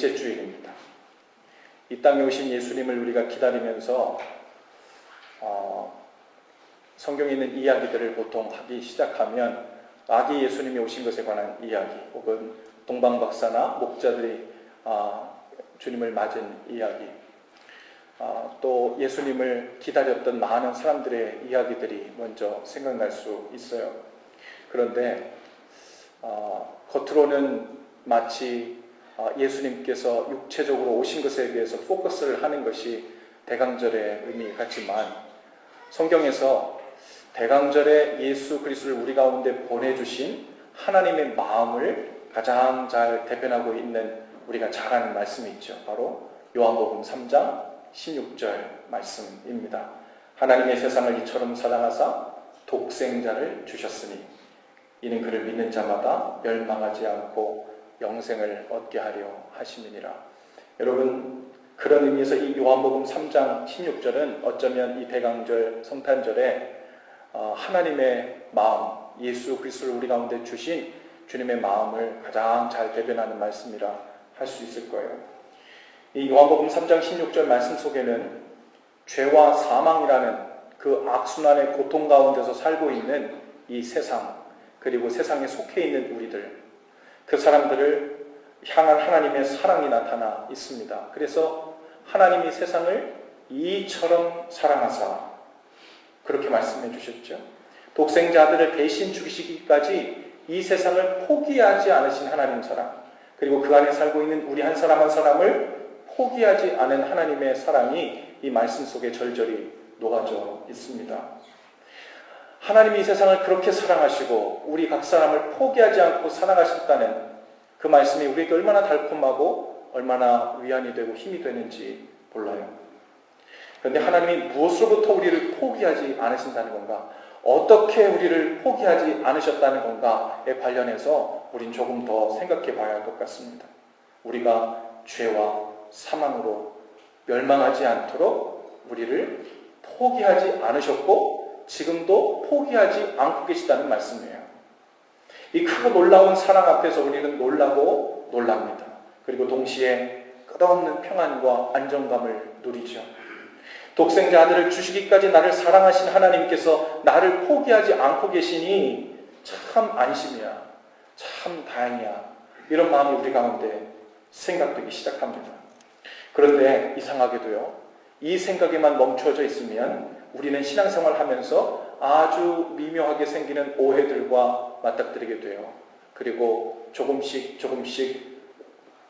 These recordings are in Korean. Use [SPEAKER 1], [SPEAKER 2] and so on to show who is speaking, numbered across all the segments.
[SPEAKER 1] 6월 넷째 주일입니다. 이 땅에 오신 예수님을 우리가 기다리면서 어, 성경에 있는 이야기들을 보통 하기 시작하면 아기 예수님이 오신 것에 관한 이야기 혹은 동방박사나 목자들이 아, 주님을 맞은 이야기 아, 또 예수님을 기다렸던 많은 사람들의 이야기들이 먼저 생각날 수 있어요. 그런데 어, 겉으로는 마치 어, 예수님께서 육체적으로 오신 것에 대해서 포커스를 하는 것이 대강절의 의미 같지만 성경에서 대강절에 예수 그리스도를 우리 가운데 보내주신 하나님의 마음을 가장 잘 대변하고 있는 우리가 잘 아는 말씀이 있죠. 바로 요한복음 3장 16절 말씀입니다. 하나님의 세상을 이처럼 사랑하사 독생자를 주셨으니 이는 그를 믿는 자마다 멸망하지 않고 영생을 얻게 하려 하심이니라. 여러분 그런 의미에서 이 요한복음 3장 16절은 어쩌면 이 대강절 성탄절에 어, 하나님의 마음, 예수 그리스도를 우리 가운데 주신 주님의 마음을 가장 잘 대변하는 말씀이라 할 수 있을 거예요. 이 요한복음 3장 16절 말씀 속에는 죄와 사망이라는 그 악순환의 고통 가운데서 살고 있는 이 세상, 그리고 세상에 속해 있는 우리들, 그 사람들을 향한 하나님의 사랑이 나타나 있습니다. 그래서 하나님이 세상을 이처럼 사랑하사 그렇게 말씀해 주셨죠. 독생자들을 대신 죽이시기까지 이 세상을 포기하지 않으신 하나님 사랑, 그리고 그 안에 살고 있는 우리 한 사람 한 사람을 포기하지 않은 하나님의 사랑이 이 말씀 속에 절절히 녹아져 있습니다. 하나님이 이 세상을 그렇게 사랑하시고 우리 각 사람을 포기하지 않고 사랑하셨다는 그 말씀이 우리에게 얼마나 달콤하고 얼마나 위안이 되고 힘이 되는지 몰라요. 그런데 하나님이 무엇으로부터 우리를 포기하지 않으신다는 건가? 어떻게 우리를 포기하지 않으셨다는 건가에 관련해서 우린 조금 더 생각해 봐야 할 것 같습니다. 우리가 죄와 사망으로 멸망하지 않도록 우리를 포기하지 않으셨고 지금도 포기하지 않고 계시다는 말씀이에요. 이 크고 놀라운 사랑 앞에서 우리는 놀라고 놀랍니다. 그리고 동시에 끝없는 평안과 안정감을 누리죠. 독생자 아들을 주시기까지 나를 사랑하신 하나님께서 나를 포기하지 않고 계시니 참 안심이야. 참 다행이야. 이런 마음이 우리 가운데 생각되기 시작합니다. 그런데 이상하게도요, 이 생각에만 멈춰져 있으면 우리는 신앙생활 하면서 아주 미묘하게 생기는 오해들과 맞닥뜨리게 돼요. 그리고 조금씩 조금씩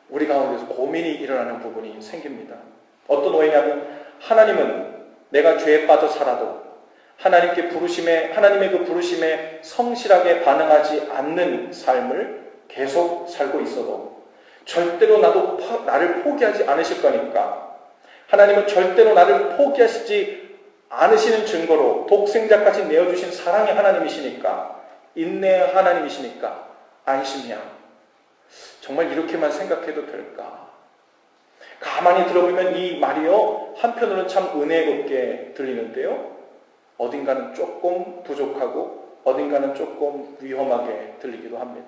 [SPEAKER 1] 우리 가운데서 고민이 일어나는 부분이 생깁니다. 어떤 오해냐면 하나님은 내가 죄에 빠져 살아도 하나님께 부르심에 하나님의 그 부르심에 성실하게 반응하지 않는 삶을 계속 살고 있어도 절대로 나도 나를 포기하지 않으실 거니까 하나님은 절대로 나를 포기하시지 않으시는 증거로 독생자까지 내어주신 사랑의 하나님이시니까 인내의 하나님이시니까 안심이야. 정말 이렇게만 생각해도 될까? 가만히 들어보면 이 말이요 한편으로는 참 은혜롭게 들리는데요 어딘가는 조금 부족하고 어딘가는 조금 위험하게 들리기도 합니다.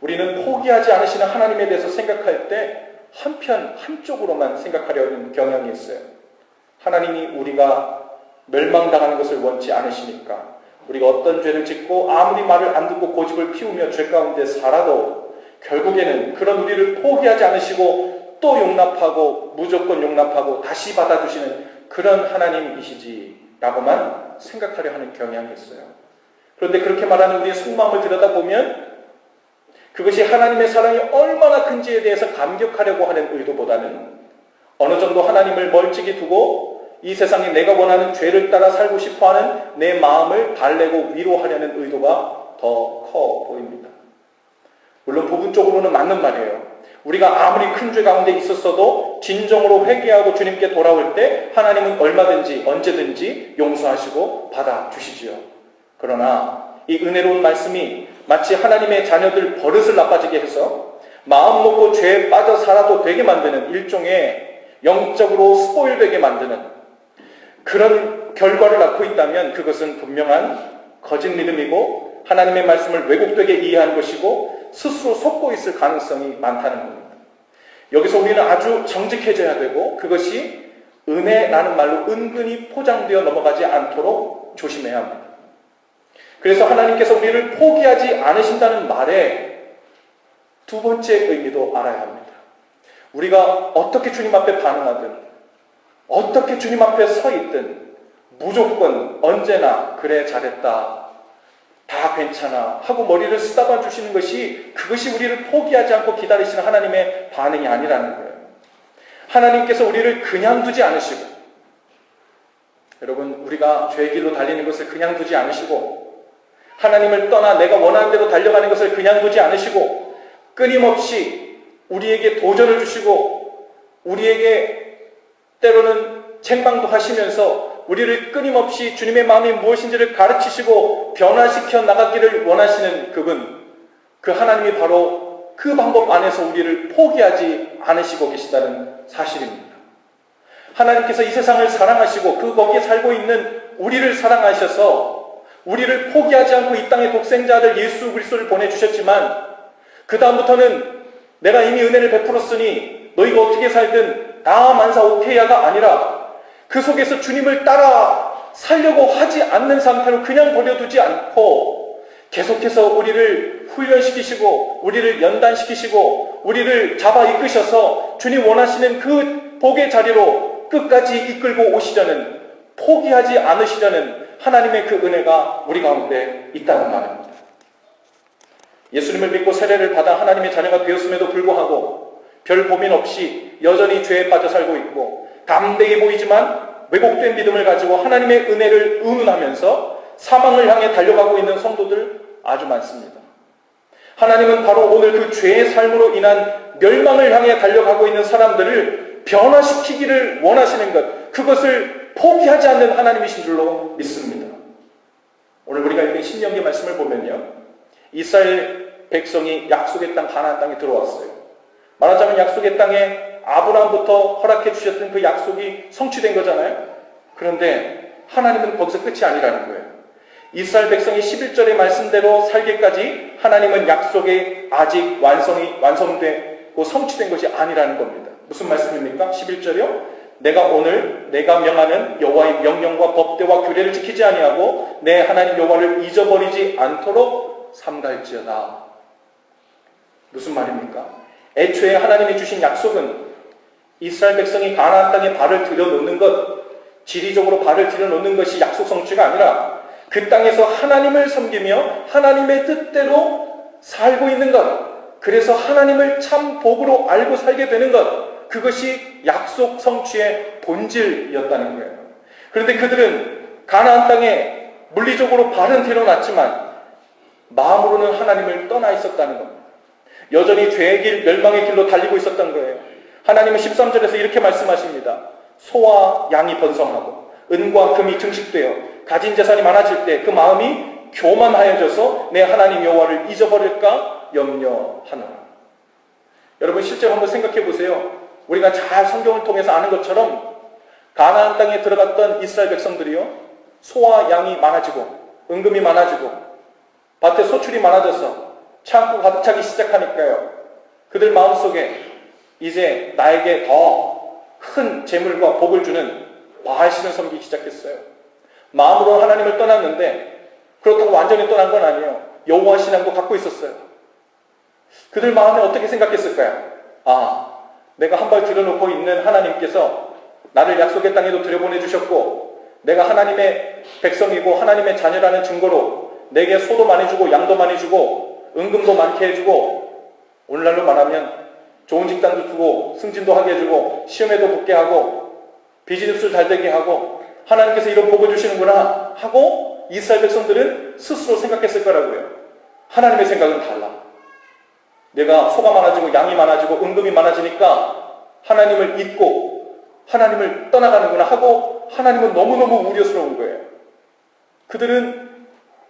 [SPEAKER 1] 우리는 포기하지 않으시는 하나님에 대해서 생각할 때 한편 한쪽으로만 생각하려는 경향이 있어요. 하나님이 우리가 멸망당하는 것을 원치 않으시니까 우리가 어떤 죄를 짓고 아무리 말을 안 듣고 고집을 피우며 죄 가운데 살아도 결국에는 그런 우리를 포기하지 않으시고 또 용납하고 무조건 용납하고 다시 받아주시는 그런 하나님이시지라고만 생각하려 하는 경향이 있어요. 그런데 그렇게 말하는 우리의 속마음을 들여다보면 그것이 하나님의 사랑이 얼마나 큰지에 대해서 감격하려고 하는 의도보다는 어느 정도 하나님을 멀찍이 두고 이 세상에 내가 원하는 죄를 따라 살고 싶어 하는 내 마음을 달래고 위로하려는 의도가 더 커 보입니다. 물론 부분적으로는 맞는 말이에요. 우리가 아무리 큰 죄 가운데 있었어도 진정으로 회개하고 주님께 돌아올 때 하나님은 얼마든지 언제든지 용서하시고 받아주시지요. 그러나 이 은혜로운 말씀이 마치 하나님의 자녀들 버릇을 나빠지게 해서 마음 먹고 죄에 빠져 살아도 되게 만드는 일종의 영적으로 스포일되게 만드는 그런 결과를 낳고 있다면 그것은 분명한 거짓 믿음이고 하나님의 말씀을 왜곡되게 이해한 것이고 스스로 속고 있을 가능성이 많다는 겁니다. 여기서 우리는 아주 정직해져야 되고 그것이 은혜라는 말로 은근히 포장되어 넘어가지 않도록 조심해야 합니다. 그래서 하나님께서 우리를 포기하지 않으신다는 말에 두 번째 의미도 알아야 합니다. 우리가 어떻게 주님 앞에 반응하든, 어떻게 주님 앞에 서 있든, 무조건 언제나 그래 잘했다, 다 괜찮아 하고 머리를 쓰다봐 주시는 것이 그것이 우리를 포기하지 않고 기다리시는 하나님의 반응이 아니라는 거예요. 하나님께서 우리를 그냥 두지 않으시고, 여러분, 우리가 죄의 길로 달리는 것을 그냥 두지 않으시고, 하나님을 떠나 내가 원하는 대로 달려가는 것을 그냥 두지 않으시고, 끊임없이 우리에게 도전을 주시고, 우리에게 때로는 책망도 하시면서 우리를 끊임없이 주님의 마음이 무엇인지를 가르치시고 변화시켜 나가기를 원하시는 그분, 그 하나님이 바로 그 방법 안에서 우리를 포기하지 않으시고 계시다는 사실입니다. 하나님께서 이 세상을 사랑하시고 그 거기에 살고 있는 우리를 사랑하셔서 우리를 포기하지 않고 이 땅의 독생자들 예수 그리스도를 보내주셨지만 그 다음부터는 내가 이미 은혜를 베풀었으니 너희가 어떻게 살든 다 만사 오케이야가 아니라 그 속에서 주님을 따라 살려고 하지 않는 상태로 그냥 버려두지 않고 계속해서 우리를 훈련시키시고 우리를 연단시키시고 우리를 잡아 이끄셔서 주님 원하시는 그 복의 자리로 끝까지 이끌고 오시려는 포기하지 않으시려는 하나님의 그 은혜가 우리 가운데 있다는 말입니다. 예수님을 믿고 세례를 받아 하나님의 자녀가 되었음에도 불구하고 별 고민 없이 여전히 죄에 빠져 살고 있고 담대해 보이지만 왜곡된 믿음을 가지고 하나님의 은혜를 의문하면서 사망을 향해 달려가고 있는 성도들 아주 많습니다. 하나님은 바로 오늘 그 죄의 삶으로 인한 멸망을 향해 달려가고 있는 사람들을 변화시키기를 원하시는 것, 그것을 포기하지 않는 하나님이신 줄로 믿습니다. 오늘 우리가 읽은 신명기 말씀을 보면요. 이스라엘 백성이 약속의 땅 가나안 땅에 들어왔어요. 말하자면 약속의 땅에 아브라함부터 허락해 주셨던 그 약속이 성취된 거잖아요. 그런데 하나님은 거기서 끝이 아니라는 거예요. 이스라엘 백성이 11절의 말씀대로 살기까지 하나님은 약속이 아직 완성이 완성되고 성취된 것이 아니라는 겁니다. 무슨 말씀입니까? 11절이요. 내가 오늘 내가 명하는 여호와의 명령과 법대와 규례를 지키지 아니하고 내 하나님 여호와를 잊어버리지 않도록 삼갈지어다. 무슨 말입니까? 애초에 하나님이 주신 약속은 이스라엘 백성이 가나안 땅에 발을 들여놓는 것, 지리적으로 발을 들여놓는 것이 약속 성취가 아니라 그 땅에서 하나님을 섬기며 하나님의 뜻대로 살고 있는 것, 그래서 하나님을 참 복으로 알고 살게 되는 것, 그것이 약속 성취의 본질이었다는 거예요. 그런데 그들은 가나안 땅에 물리적으로 발은 들여놨지만 마음으로는 하나님을 떠나 있었다는 겁니다. 여전히 죄의 길, 멸망의 길로 달리고 있었던 거예요. 하나님은 13절에서 이렇게 말씀하십니다. 소와 양이 번성하고 은과 금이 증식되어 가진 재산이 많아질 때 그 마음이 교만하여져서 내 하나님 여호와를 잊어버릴까 염려하노라. 여러분 실제로 한번 생각해 보세요. 우리가 잘 성경을 통해서 아는 것처럼 가나안 땅에 들어갔던 이스라엘 백성들이요. 소와 양이 많아지고 은금이 많아지고 밭에 소출이 많아져서 창고 가득 차기 시작하니까요. 그들 마음속에 이제 나에게 더 큰 재물과 복을 주는 바알신을 섬기기 시작했어요. 마음으로 하나님을 떠났는데 그렇다고 완전히 떠난 건 아니에요. 여호와 신앙도 갖고 있었어요. 그들 마음에 어떻게 생각했을까요? 아, 내가 한 발 들여놓고 있는 하나님께서 나를 약속의 땅에도 들여보내 주셨고 내가 하나님의 백성이고 하나님의 자녀라는 증거로 내게 소도 많이 주고 양도 많이 주고 은금도 많게 해주고 오늘날로 말하면 좋은 직장도 주고 승진도 하게 해주고 시험에도 붙게 하고 비즈니스 잘 되게 하고 하나님께서 이런 복을 주시는구나 하고 이스라엘 백성들은 스스로 생각했을 거라고요. 하나님의 생각은 달라. 내가 소가 많아지고 양이 많아지고 은금이 많아지니까 하나님을 잊고 하나님을 떠나가는구나 하고 하나님은 너무너무 우려스러운 거예요. 그들은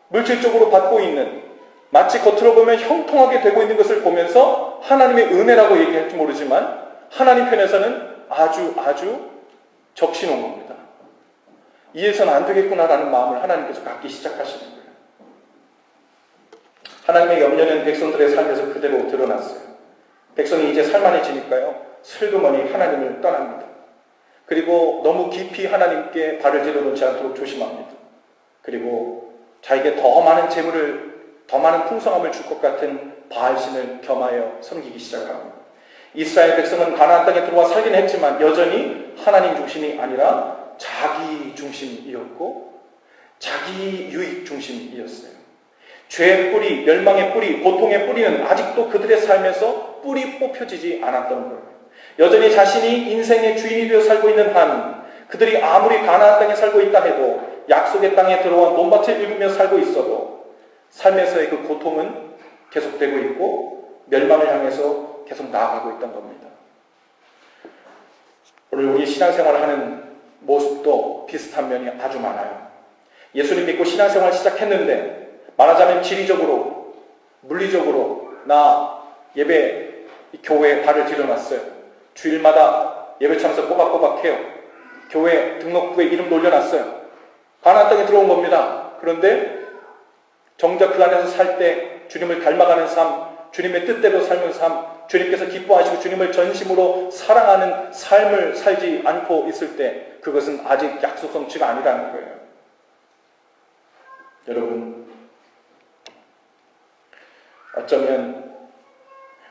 [SPEAKER 1] 물질적으로 받고 있는 마치 겉으로 보면 형통하게 되고 있는 것을 보면서 하나님의 은혜라고 얘기할지 모르지만 하나님 편에서는 아주 아주 적신온 겁니다. 이해서는 안 되겠구나라는 마음을 하나님께서 갖기 시작하시는 거예요. 하나님의 염려는 백성들의 삶에서 그대로 드러났어요. 백성이 이제 살만해지니까요. 슬그머니 하나님을 떠납니다. 그리고 너무 깊이 하나님께 발을 들여놓지 않도록 조심합니다. 그리고 자에게 더 많은 재물을 더 많은 풍성함을 줄 것 같은 바알신을 겸하여 섬기기 시작합니다. 이스라엘 백성은 가나안 땅에 들어와 살긴 했지만 여전히 하나님 중심이 아니라 자기 중심이었고 자기 유익 중심이었어요. 죄의 뿌리, 멸망의 뿌리, 고통의 뿌리는 아직도 그들의 삶에서 뿌리 뽑혀지지 않았던 거예요. 여전히 자신이 인생의 주인이 되어 살고 있는 한 그들이 아무리 가나안 땅에 살고 있다 해도 약속의 땅에 들어와 논밭을 일구며 살고 있어도 삶에서의 그 고통은 계속되고 있고 멸망을 향해서 계속 나아가고 있던 겁니다. 오늘 우리 신앙생활을 하는 모습도 비슷한 면이 아주 많아요. 예수님 믿고 신앙생활 시작했는데 말하자면 지리적으로 물리적으로 나 예배 교회에 발을 들여놨어요. 주일마다 예배 참석 꼬박꼬박 해요. 교회 등록부에 이름 올려놨어요. 가나안 땅에 들어온 겁니다. 그런데 정작 그 안에서 살 때 주님을 닮아가는 삶, 주님의 뜻대로 삶은 삶, 주님께서 기뻐하시고 주님을 전심으로 사랑하는 삶을 살지 않고 있을 때 그것은 아직 약속 성취가 아니라는 거예요. 여러분, 어쩌면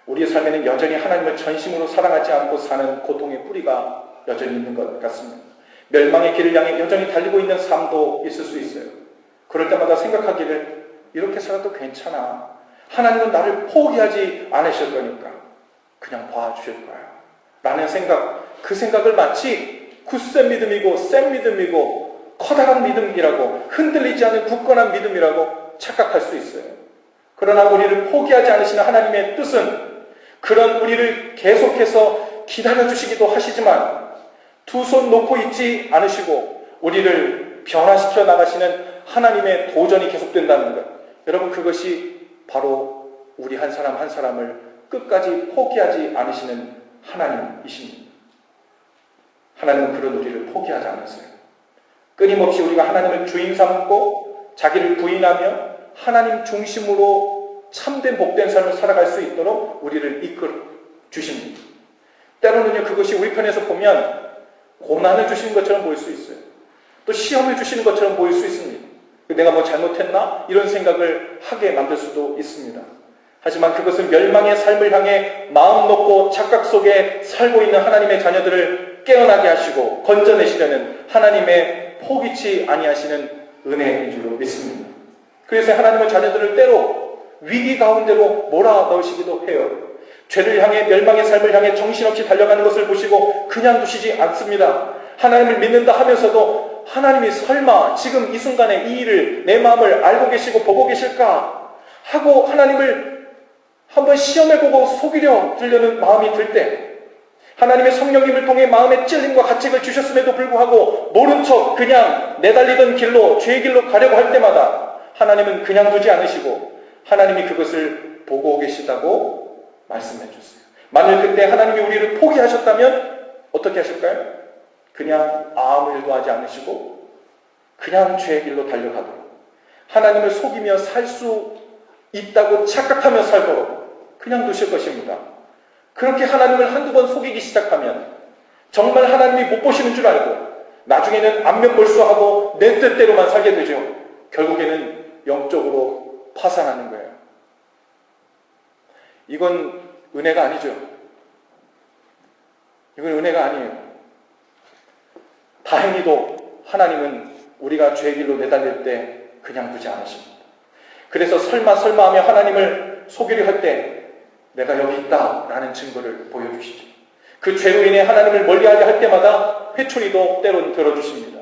[SPEAKER 1] 우리의 삶에는 여전히 하나님을 전심으로 사랑하지 않고 사는 고통의 뿌리가 여전히 있는 것 같습니다. 멸망의 길을 향해 여전히 달리고 있는 삶도 있을 수 있어요. 그럴 때마다 생각하기를 이렇게 살아도 괜찮아. 하나님은 나를 포기하지 않으실 거니까 그냥 봐주실 거야. 라는 생각, 그 생각을 마치 굳센 믿음이고 센 믿음이고 커다란 믿음이라고 흔들리지 않는 굳건한 믿음이라고 착각할 수 있어요. 그러나 우리를 포기하지 않으시는 하나님의 뜻은 그런 우리를 계속해서 기다려주시기도 하시지만 두 손 놓고 있지 않으시고 우리를 변화시켜 나가시는 하나님의 도전이 계속된다는 것. 여러분 그것이 바로 우리 한 사람 한 사람을 끝까지 포기하지 않으시는 하나님이십니다. 하나님은 그런 우리를 포기하지 않으세요. 끊임없이 우리가 하나님을 주인 삼고 자기를 부인하며 하나님 중심으로 참된 복된 삶을 살아갈 수 있도록 우리를 이끌어 주십니다. 때로는요, 그것이 우리 편에서 보면 고난을 주시는 것처럼 보일 수 있어요. 또 시험을 주시는 것처럼 보일 수 있습니다. 내가 뭐 잘못했나? 이런 생각을 하게 만들 수도 있습니다. 하지만 그것은 멸망의 삶을 향해 마음 놓고 착각 속에 살고 있는 하나님의 자녀들을 깨어나게 하시고 건져내시려는 하나님의 포기치 아니하시는 은혜인 줄로 믿습니다. 그래서 하나님의 자녀들을 때로 위기 가운데로 몰아 넣으시기도 해요. 죄를 향해 멸망의 삶을 향해 정신없이 달려가는 것을 보시고 그냥 두시지 않습니다. 하나님을 믿는다 하면서도 하나님이 설마 지금 이 순간에 이 일을 내 마음을 알고 계시고 보고 계실까 하고 하나님을 한번 시험해보고 속이려 들려는 마음이 들 때 하나님의 성령님을 통해 마음의 찔림과 가책을 주셨음에도 불구하고 모른 척 그냥 내달리던 길로 죄의 길로 가려고 할 때마다 하나님은 그냥 두지 않으시고 하나님이 그것을 보고 계시다고 말씀해 주세요. 만일 그때 하나님이 우리를 포기하셨다면 어떻게 하실까요? 그냥 아무 일도 하지 않으시고 그냥 죄의 길로 달려가도록 하나님을 속이며 살 수 있다고 착각하며 살도록 그냥 두실 것입니다. 그렇게 하나님을 한두 번 속이기 시작하면 정말 하나님이 못 보시는 줄 알고 나중에는 안면벌수하고 내 뜻대로만 살게 되죠. 결국에는 영적으로 파산하는 거예요. 이건 은혜가 아니죠. 이건 은혜가 아니에요. 다행히도 하나님은 우리가 죄 길로 내달릴 때 그냥 두지 않으십니다. 그래서 설마 설마 하며 하나님을 속이려 할 때 내가 여기 있다라는 증거를 보여주시죠. 그 죄로 인해 하나님을 멀리하게 할 때마다 회초리도 때론 들어주십니다.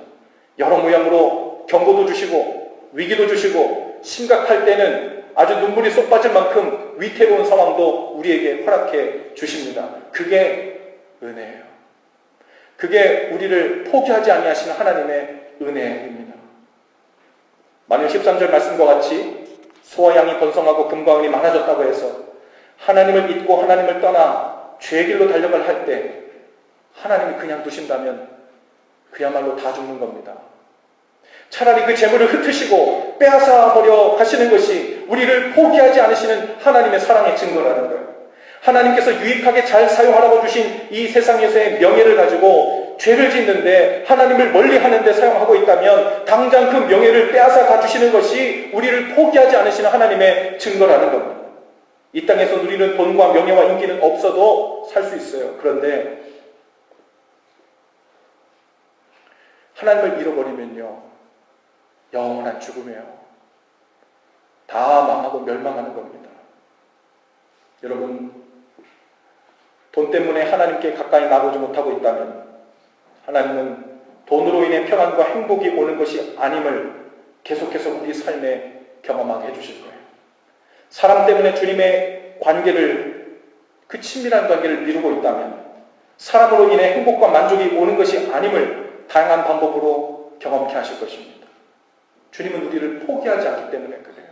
[SPEAKER 1] 여러 모양으로 경고도 주시고 위기도 주시고 심각할 때는 아주 눈물이 쏙 빠질 만큼 위태로운 상황도 우리에게 허락해 주십니다. 그게 은혜예요. 그게 우리를 포기하지 아니하시는 하나님의 은혜입니다. 마늘 13절 말씀과 같이 소와 양이 번성하고 금과 은이 많아졌다고 해서 하나님을 믿고 하나님을 떠나 죄의 길로 달려갈 할 때 하나님이 그냥 두신다면 그야말로 다 죽는 겁니다. 차라리 그 재물을 흩으시고 빼앗아 버려 가시는 것이 우리를 포기하지 않으시는 하나님의 사랑의 증거라는 거예요. 하나님께서 유익하게 잘 사용하라고 주신 이 세상에서의 명예를 가지고 죄를 짓는데 하나님을 멀리 하는데 사용하고 있다면 당장 그 명예를 빼앗아 가주시는 것이 우리를 포기하지 않으시는 하나님의 증거라는 겁니다. 이 땅에서 누리는 돈과 명예와 인기는 없어도 살 수 있어요. 그런데 하나님을 잃어버리면요. 영원한 죽음이에요. 다 망하고 멸망하는 겁니다. 여러분, 돈 때문에 하나님께 가까이 나오지 못하고 있다면 하나님은 돈으로 인해 평안과 행복이 오는 것이 아님을 계속해서 우리 삶에 경험하게 해주실 거예요. 사람 때문에 주님의 관계를 그 친밀한 관계를 미루고 있다면 사람으로 인해 행복과 만족이 오는 것이 아님을 다양한 방법으로 경험케 하실 것입니다. 주님은 우리를 포기하지 않기 때문에 그래요.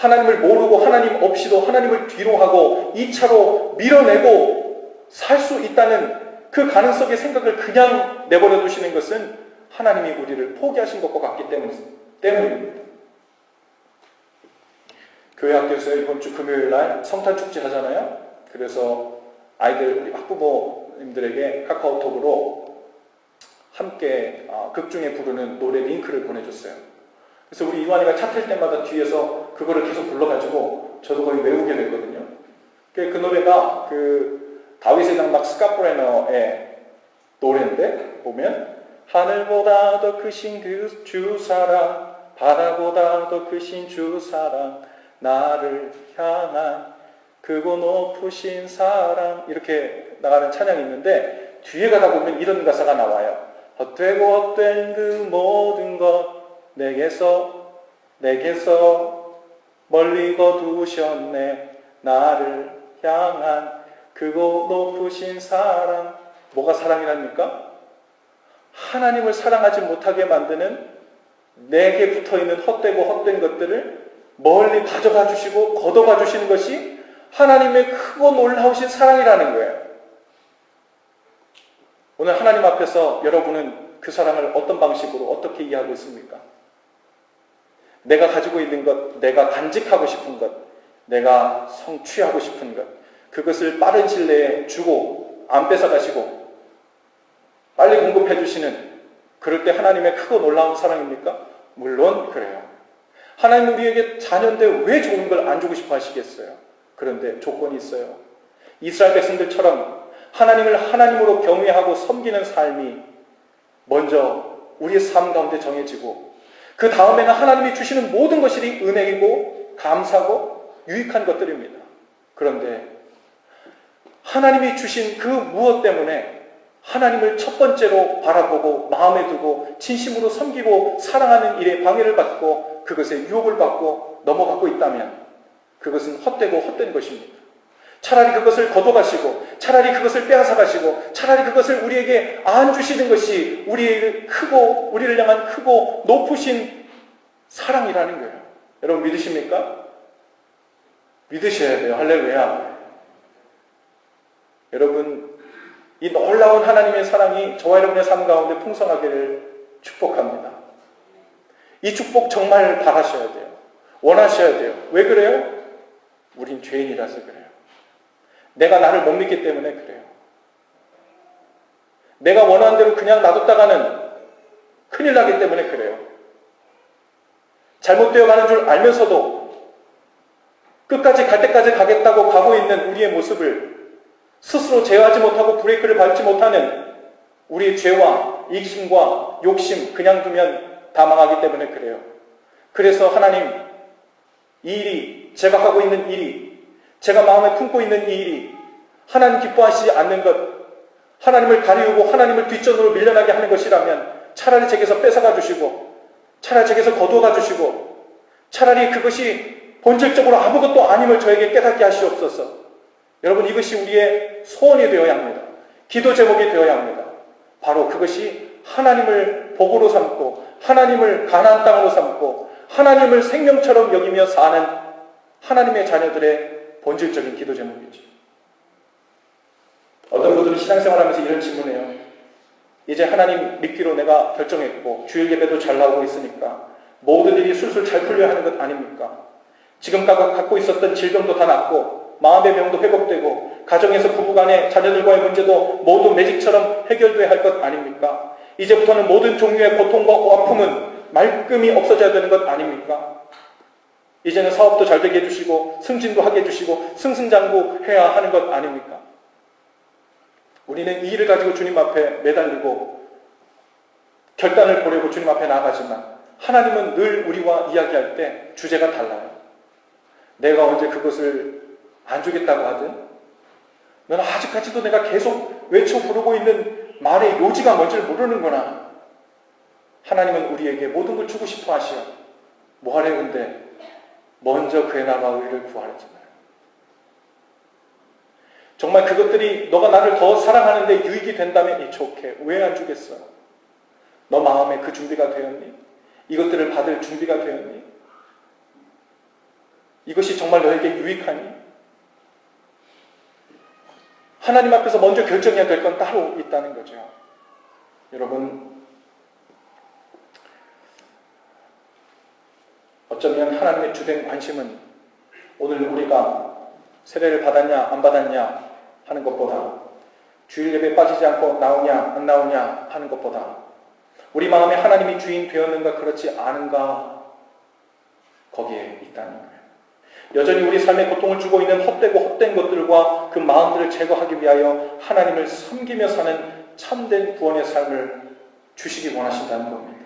[SPEAKER 1] 하나님을 모르고 하나님 없이도 하나님을 뒤로 하고 2차로 밀어내고 살 수 있다는 그 가능성의 생각을 그냥 내버려 두시는 것은 하나님이 우리를 포기하신 것과 같기 때문, 때문입니다. 교회 학교에서 이번 주 금요일 날 성탄 축제 하잖아요. 그래서 아이들 우리 학부모님들에게 카카오톡으로 함께 아, 극 중에 부르는 노래 링크를 보내줬어요. 그래서 우리 이완이가 차 탈 때마다 뒤에서 그거를 계속 불러가지고 저도 거의 외우게 됐거든요. 그 노래가 그 다윗의 장막 스카프레너의 노래인데 보면 하늘보다 더 크신 그 주 사랑 바다보다 더 크신 주 사랑 나를 향한 그고 높으신 사랑 이렇게 나가는 찬양이 있는데 뒤에 가다 보면 이런 가사가 나와요. 헛되고 헛된 그 모든 것 내게서 내게서 멀리 거두셨네 나를 향한 그고 높으신 사랑 뭐가 사랑이랍니까? 하나님을 사랑하지 못하게 만드는 내게 붙어 있는 헛되고 헛된 것들을 멀리 가져가 주시고 걷어가 주시는 것이 하나님의 크고 놀라우신 사랑이라는 거예요. 오늘 하나님 앞에서 여러분은 그 사랑을 어떤 방식으로 어떻게 이해하고 있습니까? 내가 가지고 있는 것, 내가 간직하고 싶은 것, 내가 성취하고 싶은 것, 그것을 빠른 내에 주고 안 뺏어가시고 빨리 공급해 주시는 그럴 때 하나님의 크고 놀라운 사랑입니까? 물론 그래요. 하나님 우리에게 자녀인데 왜 좋은 걸 안 주고 싶어 하시겠어요? 그런데 조건이 있어요. 이스라엘 백성들처럼 하나님을 하나님으로 경외하고 섬기는 삶이 먼저 우리의 삶 가운데 정해지고 그 다음에는 하나님이 주시는 모든 것이 은혜이고 감사고 유익한 것들입니다. 그런데 하나님이 주신 그 무엇 때문에 하나님을 첫 번째로 바라보고 마음에 두고 진심으로 섬기고 사랑하는 일에 방해를 받고 그것에 유혹을 받고 넘어가고 있다면 그것은 헛되고 헛된 것입니다. 차라리 그것을 거둬가시고 차라리 그것을 빼앗아 가시고 차라리 그것을 우리에게 안 주시는 것이 우리의 크고 우리를 향한 크고 높으신 사랑이라는 거예요. 여러분 믿으십니까? 믿으셔야 돼요. 할렐루야. 여러분 이 놀라운 하나님의 사랑이 저와 여러분의 삶 가운데 풍성하기를 축복합니다. 이 축복 정말 바라셔야 돼요. 원하셔야 돼요. 왜 그래요? 우린 죄인이라서 그래요. 내가 나를 못 믿기 때문에 그래요. 내가 원하는 대로 그냥 놔뒀다가는 큰일 나기 때문에 그래요. 잘못되어 가는 줄 알면서도 끝까지 갈 때까지 가겠다고 가고 있는 우리의 모습을 스스로 제어하지 못하고 브레이크를 밟지 못하는 우리의 죄와 이기심과 욕심 그냥 두면 다 망하기 때문에 그래요. 그래서 하나님 이 일이 제가 하고 있는 일이 제가 마음에 품고 있는 이 일이 하나님 기뻐하시지 않는 것 하나님을 가리우고 하나님을 뒷전으로 밀려나게 하는 것이라면 차라리 제게서 뺏어가 주시고 차라리 제게서 거두어가 주시고 차라리 그것이 본질적으로 아무것도 아님을 저에게 깨닫게 하시옵소서. 여러분 이것이 우리의 소원이 되어야 합니다. 기도 제목이 되어야 합니다. 바로 그것이 하나님을 복으로 삼고 하나님을 가나안 땅으로 삼고 하나님을 생명처럼 여기며 사는 하나님의 자녀들의 본질적인 기도 제목이죠. 어떤 분들은 신앙생활 하면서 이런 질문해요. 이제 하나님 믿기로 내가 결정했고 주일 예배도 잘 나오고 있으니까 모든 일이 술술 잘 풀려야 하는 것 아닙니까? 지금까지 갖고 있었던 질병도 다 낫고 마음의 병도 회복되고 가정에서 부부간의 자녀들과의 문제도 모두 매직처럼 해결돼야 할 것 아닙니까? 이제부터는 모든 종류의 고통과 아픔은 말끔히 없어져야 되는 것 아닙니까? 이제는 사업도 잘 되게 해주시고 승진도 하게 해주시고 승승장구 해야 하는 것 아닙니까? 우리는 이 일을 가지고 주님 앞에 매달리고 결단을 보려고 주님 앞에 나아가지만 하나님은 늘 우리와 이야기할 때 주제가 달라요. 내가 언제 그것을 안 주겠다고 하든 너는 아직까지도 내가 계속 외쳐 부르고 있는 말의 요지가 뭔지를 모르는구나. 하나님은 우리에게 모든 걸 주고 싶어 하시오. 뭐 하래 근데 먼저 나라와 의를 구하랬잖아요. 정말 그것들이 너가 나를 더 사랑하는데 유익이 된다면 이 좋게 왜 안 주겠어? 너 마음에 그 준비가 되었니? 이것들을 받을 준비가 되었니? 이것이 정말 너에게 유익하니? 하나님 앞에서 먼저 결정해야 될 건 따로 있다는 거죠. 여러분, 어쩌면 하나님의 주된 관심은 오늘 우리가 세례를 받았냐, 안 받았냐 하는 것보다 주일 예배 빠지지 않고 나오냐, 안 나오냐 하는 것보다 우리 마음에 하나님이 주인 되었는가, 그렇지 않은가 거기에 있다는 거예요. 여전히 우리 삶에 고통을 주고 있는 헛되고 헛된 것들과 그 마음들을 제거하기 위하여 하나님을 섬기며 사는 참된 구원의 삶을 주시기 원하신다는 겁니다.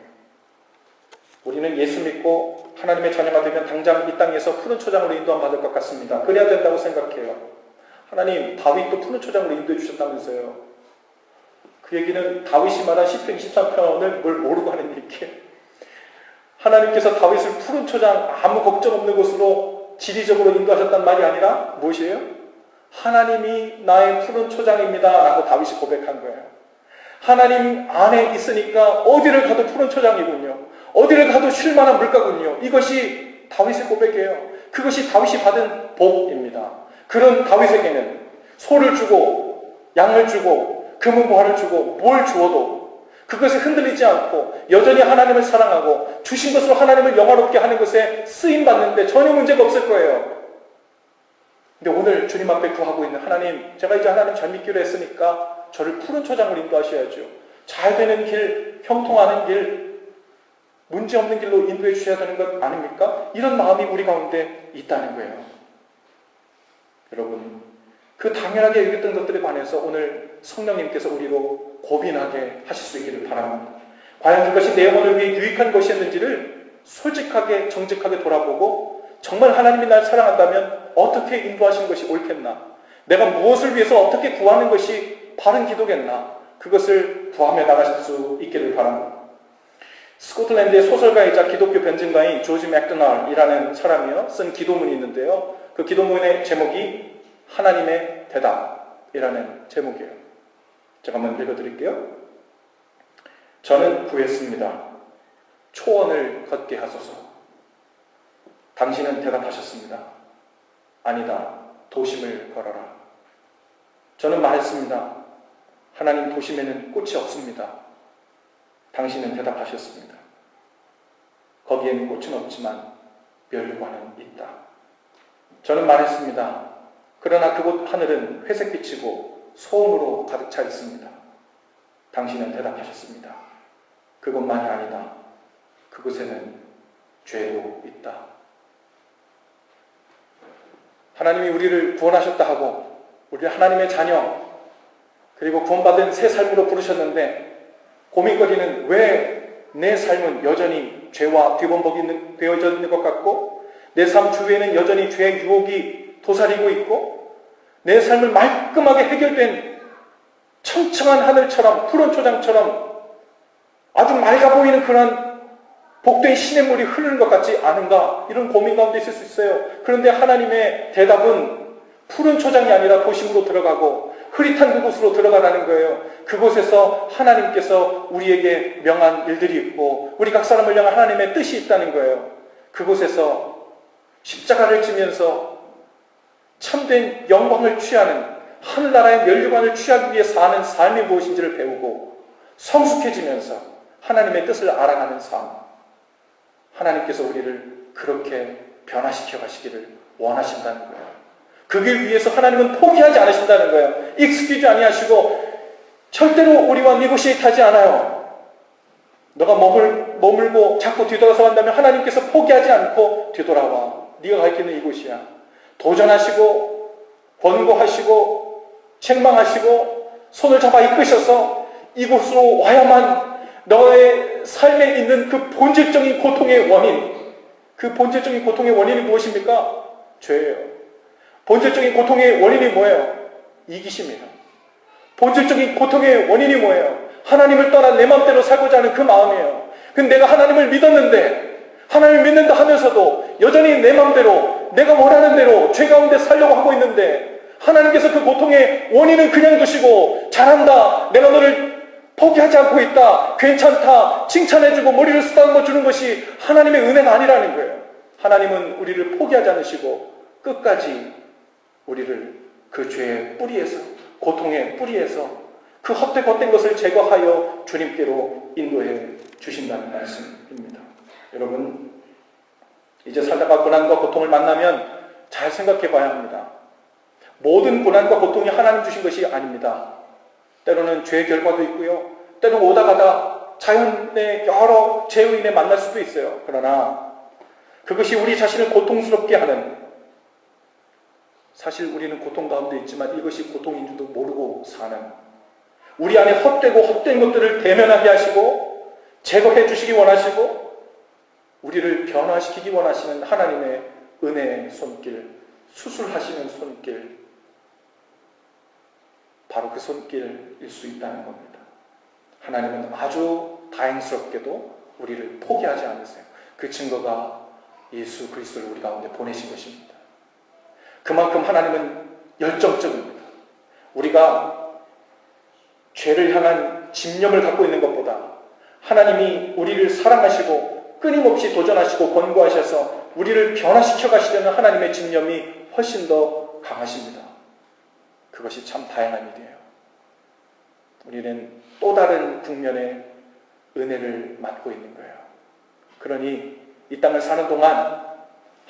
[SPEAKER 1] 우리는 예수 믿고 하나님의 자녀가 되면 당장 이 땅에서 푸른 초장으로 인도함 받을 것 같습니다. 그래야 된다고 생각해요. 하나님 다윗도 푸른 초장으로 인도해 주셨다면서요. 그 얘기는 다윗이 말한 10편 23편을 뭘 모르고 하는 얘기예요. 하나님께서 다윗을 푸른 초장 아무 걱정 없는 곳으로 지리적으로 인도하셨단 말이 아니라 무엇이에요? 하나님이 나의 푸른 초장입니다. 라고 다윗이 고백한 거예요. 하나님 안에 있으니까 어디를 가도 푸른 초장이군요. 어디를 가도 쉴 만한 물가군요. 이것이 다윗의 고백이에요. 그것이 다윗이 받은 복입니다. 그런 다윗에게는 소를 주고 양을 주고 금은 보화를 주고 뭘 주어도 그것에 흔들리지 않고 여전히 하나님을 사랑하고 주신 것으로 하나님을 영화롭게 하는 것에 쓰임 받는데 전혀 문제가 없을 거예요. 근데 오늘 주님 앞에 구하고 있는 하나님, 제가 이제 하나님 잘 믿기로 했으니까 저를 푸른 초장으로 인도하셔야죠. 잘 되는 길, 형통하는 길, 문제 없는 길로 인도해 주셔야 되는 것 아닙니까? 이런 마음이 우리 가운데 있다는 거예요. 여러분, 그 당연하게 여겼던 것들에 관해서 오늘 성령님께서 우리로 고민하게 하실 수 있기를 바랍니다. 과연 그것이 내 영혼을 위해 유익한 것이었는지를 솔직하게 정직하게 돌아보고 정말 하나님이 날 사랑한다면 어떻게 인도하신 것이 옳겠나? 내가 무엇을 위해서 어떻게 구하는 것이 바른 기도겠나? 그것을 구하며 나가실 수 있기를 바랍니다. 스코틀랜드의 소설가이자 기독교 변증가인 조지 맥도날이라는 사람이요 쓴 기도문이 있는데요. 그 기도문의 제목이 하나님의 대답이라는 제목이에요. 제가 한번 읽어드릴게요. 저는 구했습니다. 초원을 걷게 하소서. 당신은 대답하셨습니다. 아니다. 도심을 걸어라. 저는 말했습니다. 하나님 도심에는 꽃이 없습니다. 당신은 대답하셨습니다. 거기에는 꽃은 없지만 멸관은 있다. 저는 말했습니다. 그러나 그곳 하늘은 회색빛이고 소음으로 가득 차 있습니다. 당신은 대답하셨습니다. 그것만이 아니다. 그곳에는 죄도 있다. 하나님이 우리를 구원하셨다 하고 우리 하나님의 자녀 그리고 구원받은 새 삶으로 부르셨는데 고민거리는 왜 내 삶은 여전히 죄와 뒤범벅이 되어져 있는 것 같고 내 삶 주위에는 여전히 죄의 유혹이 도사리고 있고 내 삶을 말끔하게 해결된 청청한 하늘처럼 푸른 초장처럼 아주 맑아 보이는 그런 복된 시냇물이 흐르는 것 같지 않은가 이런 고민 가운데 있을 수 있어요. 그런데 하나님의 대답은 푸른 초장이 아니라 도심으로 들어가고 흐릿한 그곳으로 들어가라는 거예요. 그곳에서 하나님께서 우리에게 명한 일들이 있고 우리 각 사람을 향한 하나님의 뜻이 있다는 거예요. 그곳에서 십자가를 지면서 참된 영광을 취하는 하늘나라의 멸류관을 취하기 위해 사는 삶이 무엇인지를 배우고 성숙해지면서 하나님의 뜻을 알아가는 삶. 하나님께서 우리를 그렇게 변화시켜 가시기를 원하신다는 거예요. 그길 위해서 하나님은 포기하지 않으신다는 거예요. 익숙이지 아니하시고 절대로 우리와 니고시에이트하지 않아요. 너가 머물, 머물고 자꾸 뒤돌아서 간다면 하나님께서 포기하지 않고 뒤돌아와. 네가 갈 길은 이곳이야. 도전하시고 권고하시고 책망하시고 손을 잡아 이끄셔서 이곳으로 와야만 너의 삶에 있는 그 본질적인 고통의 원인, 그 본질적인 고통의 원인이 무엇입니까? 죄예요. 본질적인 고통의 원인이 뭐예요? 이기심이에요. 본질적인 고통의 원인이 뭐예요? 하나님을 떠나 내 마음대로 살고자 하는 그 마음이에요. 근데 내가 하나님을 믿었는데 하나님을 믿는다 하면서도 여전히 내 마음대로 내가 원하는 대로 죄 가운데 살려고 하고 있는데 하나님께서 그 고통의 원인은 그냥 두시고 잘한다. 내가 너를 포기하지 않고 있다. 괜찮다. 칭찬해주고 머리를 쓰다듬어 주는 것이 하나님의 은혜가 아니라는 거예요. 하나님은 우리를 포기하지 않으시고 끝까지 우리를 그 죄의 뿌리에서 고통의 뿌리에서 그 헛되 헛된 것을 제거하여 주님께로 인도해 주신다는 말씀입니다. 여러분 이제 살다가 고난과 고통을 만나면 잘 생각해 봐야 합니다. 모든 고난과 고통이 하나님 주신 것이 아닙니다. 때로는 죄의 결과도 있고요. 때로 오다 가다 자연의 여러 죄의 인에 만날 수도 있어요. 그러나 그것이 우리 자신을 고통스럽게 하는 사실 우리는 고통 가운데 있지만 이것이 고통인 줄도 모르고 사는 우리 안에 헛되고 헛된 것들을 대면하게 하시고 제거해 주시기 원하시고 우리를 변화시키기 원하시는 하나님의 은혜의 손길, 수술하시는 손길, 바로 그 손길일 수 있다는 겁니다. 하나님은 아주 다행스럽게도 우리를 포기하지 않으세요. 그 증거가 예수 그리스도를 우리 가운데 보내신 것입니다. 그만큼 하나님은 열정적입니다. 우리가 죄를 향한 집념을 갖고 있는 것보다 하나님이 우리를 사랑하시고 끊임없이 도전하시고 권고하셔서 우리를 변화시켜 가시려는 하나님의 집념이 훨씬 더 강하십니다. 그것이 참 다양한 일이에요. 우리는 또 다른 국면의 은혜를 맡고 있는 거예요. 그러니 이 땅을 사는 동안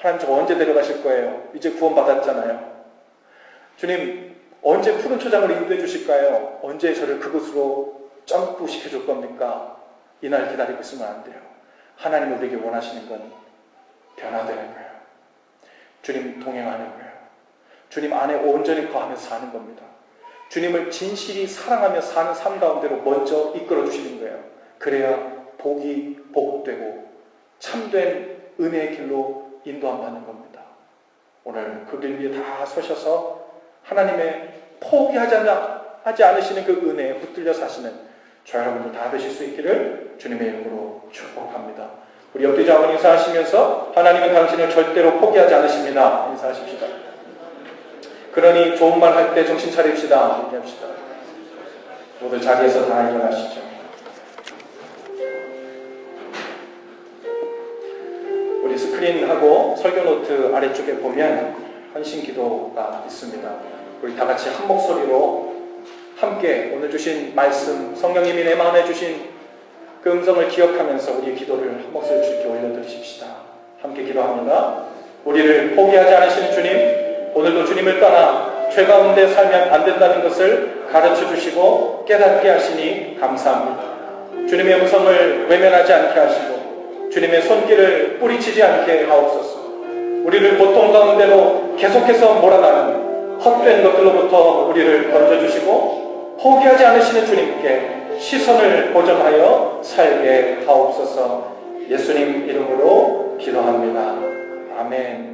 [SPEAKER 1] 하나님 저 언제 데려가실 거예요? 이제 구원받았잖아요. 주님 언제 푸른 초장을 인도해 주실까요? 언제 저를 그곳으로 점프 시켜 줄 겁니까? 이날 기다리고 있으면 안 돼요. 하나님 우리에게 원하시는 건 변화되는 거예요. 주님 동행하는 거예요. 주님 안에 온전히 거하면서 사는 겁니다. 주님을 진실이 사랑하며 사는 삶 가운데로 먼저 이끌어 주시는 거예요. 그래야 복이 복되고 참된 은혜의 길로 인도함 받는 겁니다. 오늘 그 길 위에 다 서셔서 하나님의 포기하지 하지 않으시는 그 은혜에 붙들려 사시는 저 여러분들 다 되실 수 있기를 주님의 이름으로 축복합니다. 우리 옆뒤 자원 인사하시면서 하나님은 당신을 절대로 포기하지 않으십니다. 인사하십시다. 그러니 좋은 말 할 때 정신 차립시다. 얘기합시다. 모두 자리에서 다 일어나시죠. 우리 스크린하고 설교 노트 아래쪽에 보면 헌신 기도가 있습니다. 우리 다 같이 한 목소리로 함께 오늘 주신 말씀, 성령님이 내 마음에 주신 그 음성을 기억하면서 우리의 기도를 한 목소리 주께 올려드리십시다. 함께 기도합니다. 우리를 포기하지 않으시는 주님, 오늘도 주님을 떠나 죄 가운데 살면 안 된다는 것을 가르쳐 주시고 깨닫게 하시니 감사합니다. 주님의 음성을 외면하지 않게 하시고 주님의 손길을 뿌리치지 않게 하옵소서. 우리를 고통 가운데로 계속해서 몰아가는 헛된 것들로부터 우리를 건져주시고 포기하지 않으시는 주님께 시선을 고정하여 살게 하옵소서 예수님 이름으로 기도합니다. 아멘.